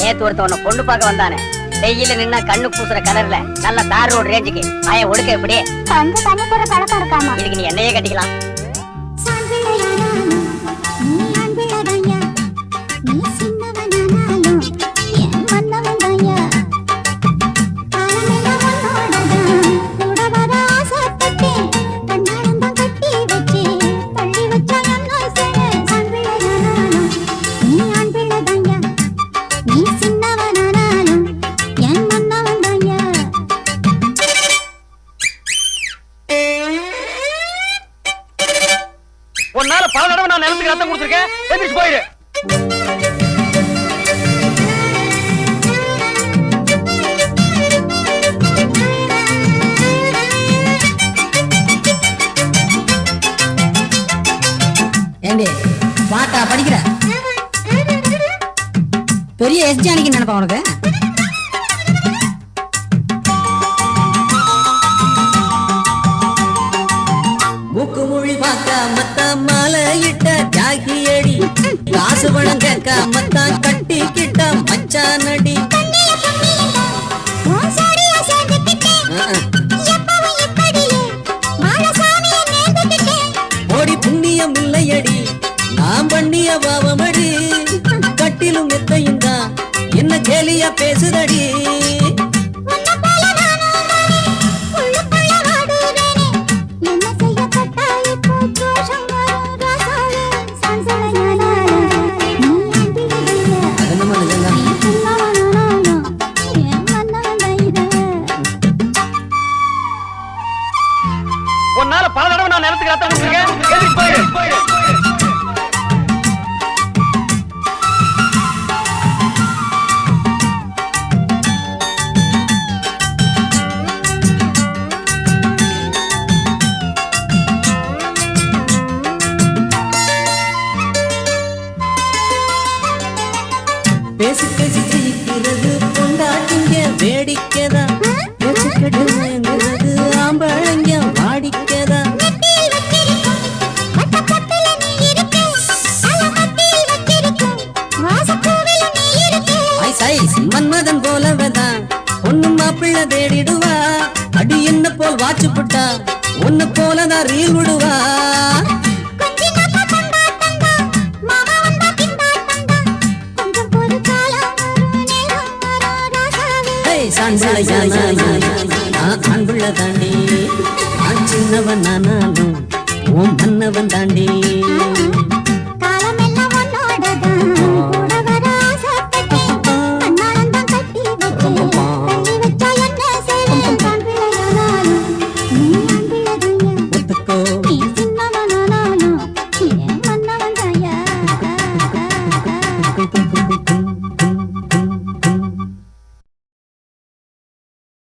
நேத்து ஒருத்த உன்னை பொண்ணு பார்க்க வந்தானே. வெயில நின்னா கண்ணு பூசுற கலர்ல நல்ல தார் ரோடு ரேஞ்சுக்கு ஆய ஒடுக்க எப்படி? அங்க தண்ணி தர பழக்கம் இருக்காமா? இதுக்கு நீ என்னையே கட்டிக்கலாம். பல ரத்தம் கொடுத்துருக்கேன் எந்திரிச்சு போயிரு ஏண்டி பாட்டா படிக்கிற? பெரிய எஸ்ஜி அன்னைக்கு நினைப்பா உனக்கு? மூக்கு மொழி பார்க்க மத்த மாலையிட்ட அடி காசு பணம் கேட்க மத்தான் கட்டி கிட்ட மச்சான் அடி உன் சாடியை சேர்த்துக்கிட்டேன். எப்பவும் இப்படியே. மாடசாமியை நேர்ந்துக்கிட்டேன். ஓடி புண்ணியம் இல்லையடி. நான் பண்ணிய பாவமடி. கட்டிலும் மெத்தையும் தான். என்ன கேலியா பேசுதடி. தடவை நான் ரத்தம் கொடுத்துருக்கேன் போயிடு பேசி பேசி சிரிக்கிறது பொண்டாட்டிங்க மாப்பிள்ள தேடிடுவா. அடி என்ன போல் வாச்சு புட்டா. உன்னை போலதான் ரீல் விடுவா. அன்புள்ள தாண்டி. சின்னவன் ஆனாலும் உன் மன்னவன் தாண்டி.